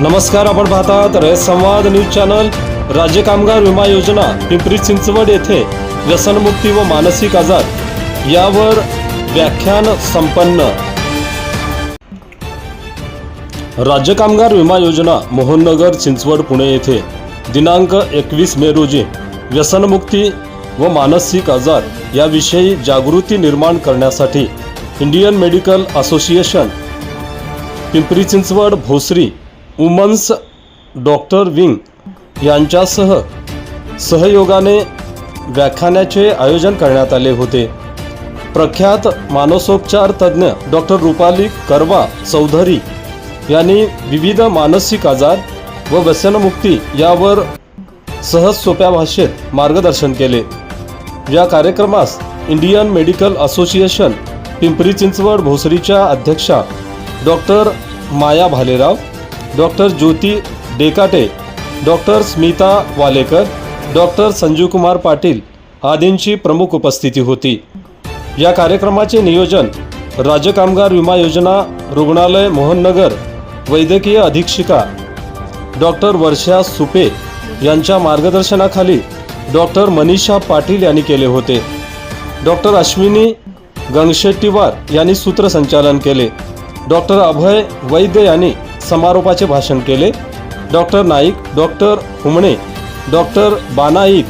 नमस्कार आपण पाहतात रयत संवाद न्यूज चॅनल राज्य कामगार विमा योजना पिंपरी चिंचवड येथे व्यसनमुक्ती व मानसिक आजार. यावर व्याख्यान संपन्न. राज्य कामगार विमा योजना मोहननगर चिंचवड पुणे येथे दिनांक एकवीस मे रोजी व्यसनमुक्ती व मानसिक आजार याविषयी जागृती निर्माण करण्यासाठी Indian medical association Pimpri Chinchwad Bhosari women's doctor wing यांच्यासह सहयोगाने व्याख्यानाचे आयोजन करण्यात आले होते. प्रख्यात मानसोपचार तज्ज्ञ डॉक्टर रुपाली करवा चौधरी यांनी विविध मानसिक आजार व व्यसनमुक्ती यावर सहज सोप्या भाषेत मार्गदर्शन केले. या कार्यक्रमास Indian medical association Pimpri Chinchwad भोसरीच्या अध्यक्षा doctor Maya Bhalerao doctor Jyoti Dekate doctor Smita Walekar doctor Sanjeevkumar Patil आदींची प्रमुख उपस्थिती होती. या कार्यक्रमाचे नियोजन राज्य कामगार विमा योजना रुग्णालय मोहननगर वैद्यकीय अधीक्षिका डॉक्टर वर्षा सुपे यांच्या मार्गदर्शनाखाली डॉक्टर मनीषा पाटील यांनी केले होते. डॉक्टर अश्विनी गंगशेट्टीवार यांनी सूत्रसंचालन केले. डॉक्टर अभय वैद्य यांनी समारोपाचे भाषण केले. Doctor Naik doctor Humane doctor Banaik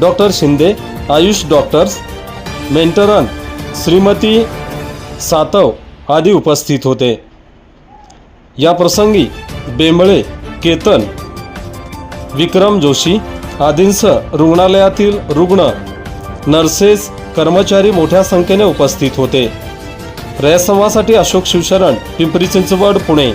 doctor Shinde Ayush doctors मेंटरन Shrimati Satav आदी उपस्थित होते. या प्रसंगी बेंबळे केतन विक्रम जोशी आदींसह रुग्णालयातील रुग्ण नर्सेस कर्मचारी मोठ्या संख्येने उपस्थित होते. रयसंवासाठी अशोक शिवशरण पिंपरी चिंचवड पुणे.